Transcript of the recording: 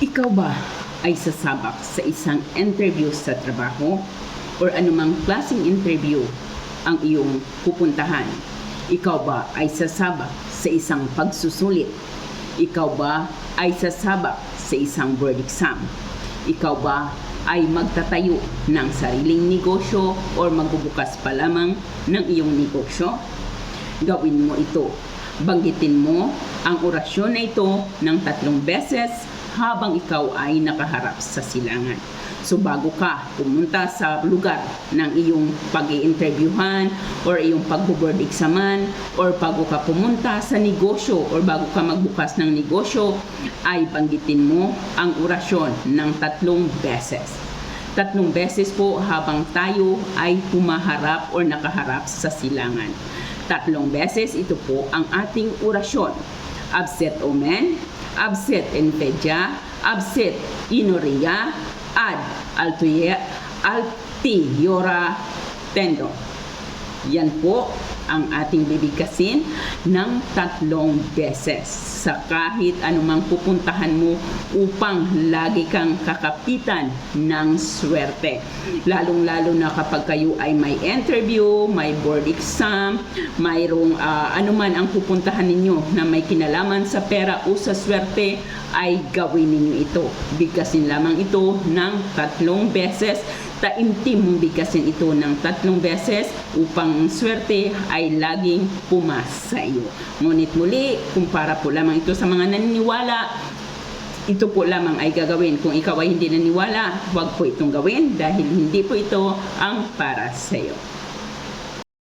Ikaw ba ay sasabak sa isang interview sa trabaho or anumang klaseng interview ang iyong pupuntahan? Ikaw ba ay sasabak sa isang pagsusulit? Ikaw ba ay sasabak sa isang board exam? Ikaw ba ay magtatayo ng sariling negosyo or magbubukas pa lamang ng iyong negosyo? Gawin mo ito. Banggitin mo ang orasyon na ito ng tatlong beses habang ikaw ay nakaharap sa silangan. So bago ka pumunta sa lugar ng iyong pag interviewhan or iyong pagbo-board examan or bago ka pumunta sa negosyo or bago ka magbukas ng negosyo ay banggitin mo ang orasyon ng tatlong beses. Tatlong beses po habang tayo ay humaharap or nakaharap sa silangan. Tatlong beses ito po ang ating orasyon. Abset omen, abset enpedia, abset inoria, ad altuye, altiora tendo. Yan po ang ating bibigkasin ng tatlong beses sa kahit anumang pupuntahan mo upang lagi kang kakapitan ng swerte. Lalong-lalo na kapag kayo ay may interview, may board exam, mayroong ah, anuman ang pupuntahan ninyo na may kinalaman sa pera o sa swerte, ay gawin ninyo ito. Bigkasin lamang ito ng tatlong beses taimtim bigkasin ito ng tatlong beses upang ang swerte ay laging pumas sa iyo. Ngunit muli, kung para po lamang ito sa mga naniniwala, ito po lamang ay gagawin. Kung ikaw ay hindi naniwala, huwag po itong gawin dahil hindi po ito ang para sa iyo.